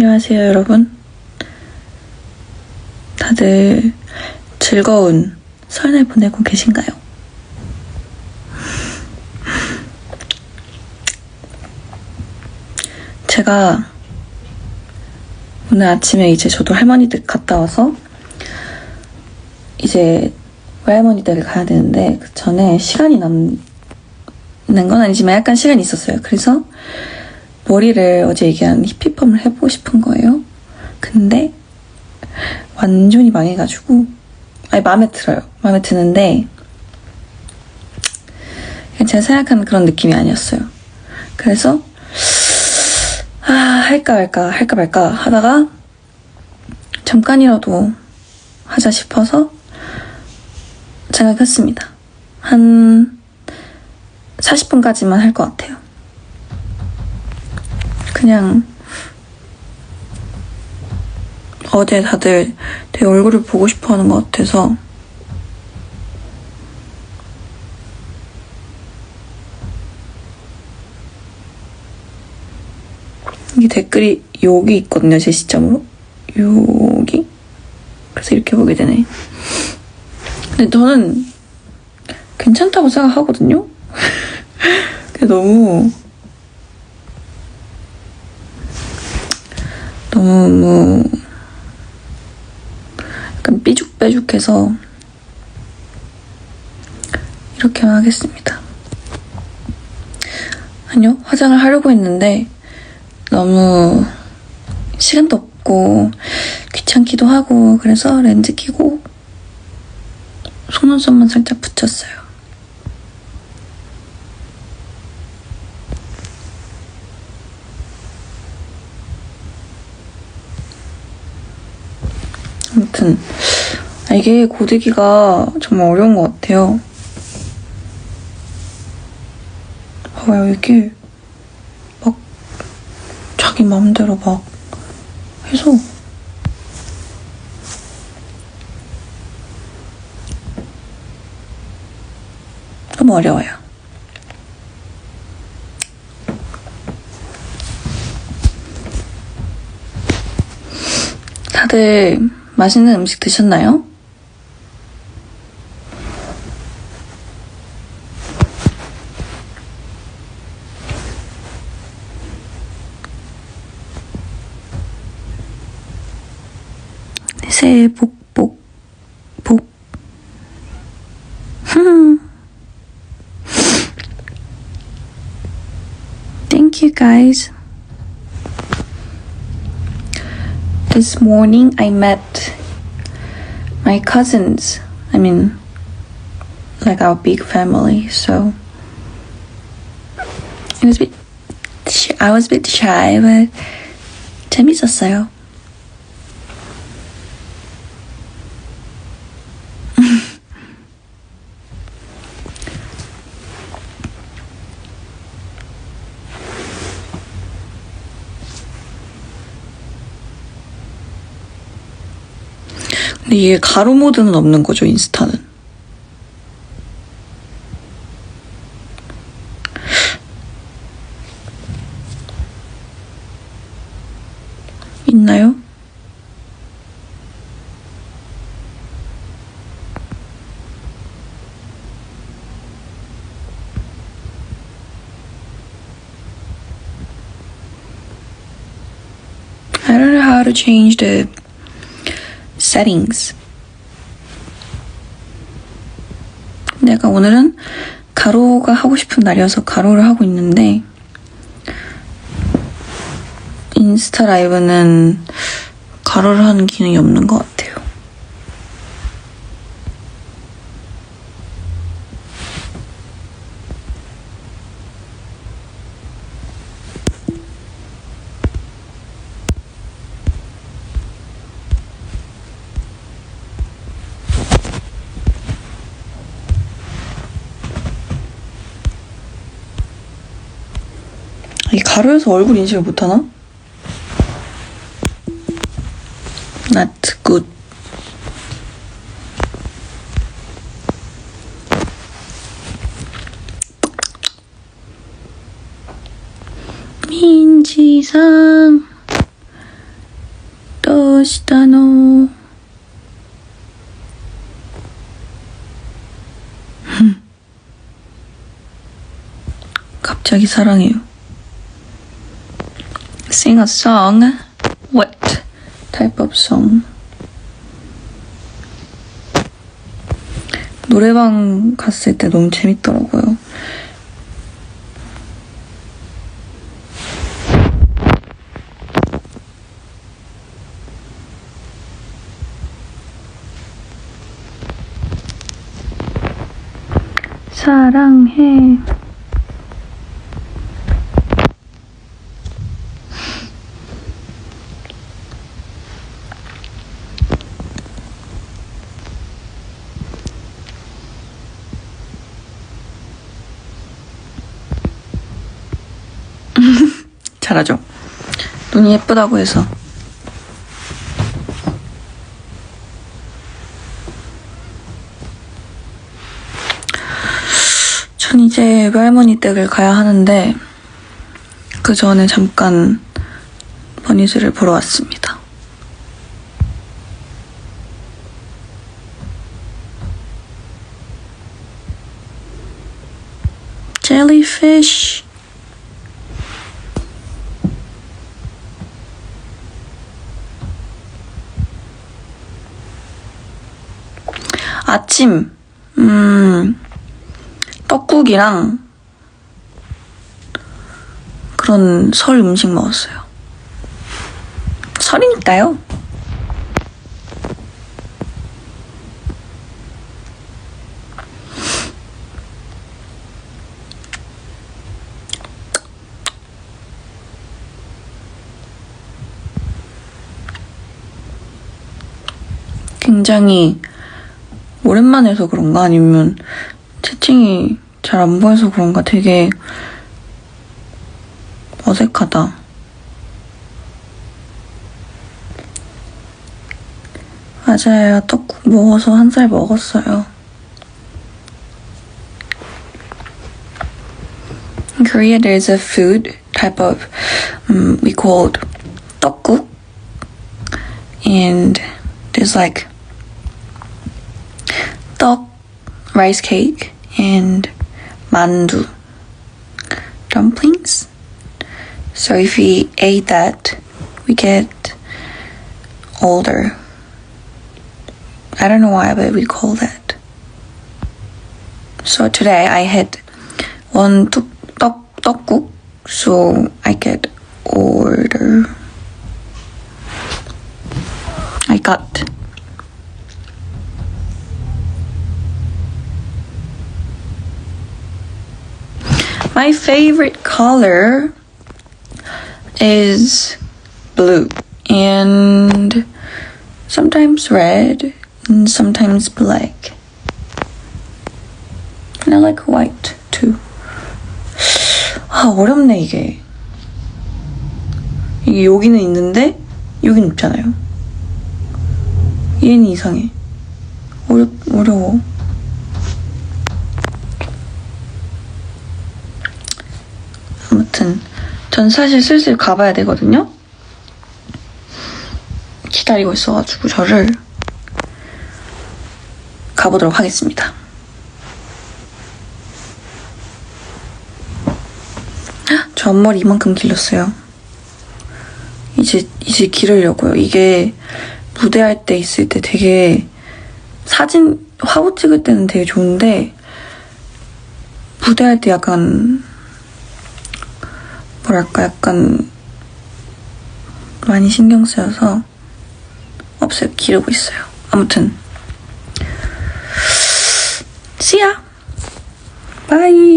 안녕하세요, 여러분. 다들 즐거운 설날 보내고 계신가요? 제가 오늘 아침에 이제 저도 할머니 댁 갔다 와서 이제 외할머니 댁을 가야 되는데 그 전에 시간이 남는 건 아니지만 약간 시간이 있었어요. 그래서 머리를 어제 얘기한 히피펌을 해보고 싶은 거예요. 근데 완전히 망해가지고 아니 마음에 들어요. 마음에 드는데 제가 생각하는 그런 느낌이 아니었어요. 그래서 아 할까 말까 할까 말까 하다가 잠깐이라도 하자 싶어서 생각했습니다. 한 40분까지만 할 것 같아요. 그냥 어제 다들 내 얼굴을 보고 싶어 하는 것 같아서 이게 댓글이 여기 있거든요, 제 시점으로. 여기. 그래서 이렇게 보게 되네. 근데 저는 괜찮다고 생각하거든요? 그게 너무 너무 약간 삐죽빼죽해서 이렇게만 하겠습니다. 아니요, 화장을 하려고 했는데 너무 시간도 없고 귀찮기도 하고 그래서 렌즈 끼고 속눈썹만 살짝 붙였어요. 아무튼 아, 이게 고데기가 정말 어려운 것 같아요. 봐봐요 이게 막 자기 마음대로 막 해서 너무 어려워요. 다들 맛있는 음식 드셨나요? 새해 복, 복, 복. you guys. This morning I met my cousins. I mean, like our big family. So it was a bit. sh- I was a bit shy, but 재밌었어요. 근데 이게 가로 모드는 없는 거죠, 인스타는. 있나요? I don't know how to change the settings. 내가 오늘은 가로가 하고 싶은 날이어서 가로를 하고 있는데 인스타 라이브는 가로를 하는 기능이 없는 것 같아요. 이 가로에서 얼굴 인식을 못하나? Not good. 민지상 どうしたの흠. 갑자기 사랑해요. Sing a song. What type of song? 노래방 갔을 때 너무 재밌더라고요. 사랑해. 잘하죠. 눈이 예쁘다고 해서. 전 이제 외할머니 댁을 가야 하는데 그 전에 잠깐 버니즈를 보러 왔습니다. jellyfish. 아침, 음, 떡국이랑 그런 설 음식 먹었어요. 설이니까요. 굉장히 오랜만에 해서 그런가 아니면 채팅이 잘 안 보여서 그런가 되게 어색하다. 맞아요. 떡국 먹어서 한 살 먹었어요. In Korea, there's a food type of um, we called 떡국, and there's like rice cake and mandu dumplings. So if we ate that, we get older. I don't know why, but we call that. So today I had one tuk tuk tuk so I get older. My favorite color is blue and sometimes red and sometimes black. And I like white too. 아, 어렵네, 이게. 이게 여기는 있는데, 여긴 없잖아요. 얘는 이상해. 어렵, 어려워. 전 사실 슬슬 가봐야 되거든요. 기다리고 있어가지고 저를 가보도록 하겠습니다. 헉, 저 앞머리 이만큼 길렀어요. 이제 이제 기르려고요. 이게 무대할 때 있을 때 되게 사진 화보 찍을 때는 되게 좋은데 무대할 때 약간 뭐랄까 약간 많이 신경 쓰여서 없애 기르고 있어요. 아무튼 ya. Bye.